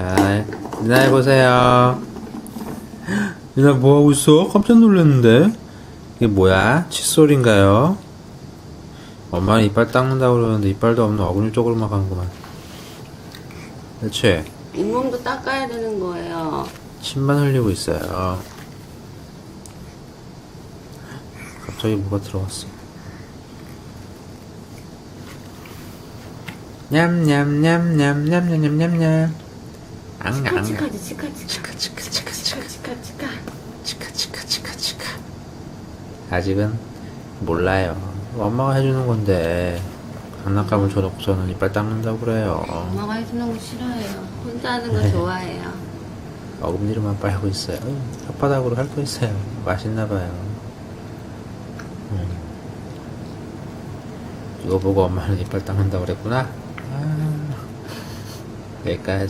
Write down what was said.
자, 누나 해보세요. 누나 뭐하고 있어? 깜짝 놀랐는데? 이게 뭐야? 칫솔인가요? 엄마는 이빨 닦는다고 그러는데 이빨도 없는 어금니 쪽으로만 가는구만. 그렇지? 잇몸도 닦아야 되는 거예요. 침만 흘리고 있어요. 갑자기 뭐가 들어왔어. 냠냠냠냠냠냠냠냠. 앙 앙. 치카치카지 치카 치카 치카 치카 치카 치카 치카 치카 치카 치카 치카 치카. 아직은 몰라요. 엄마가 해주는 건데 장난감을 줘놓고서는 이빨 닦는다고 그래요. 엄마가 해주는 거 싫어해요. 혼자 하는 네. 거 좋아해요. 어금니로만 빨고 있어요. 혓바닥으로 할거 있어요. 맛있나 봐요. 음. 이거 보고 엄마는 이빨 닦는다고 그랬구나. 아, 여기까지.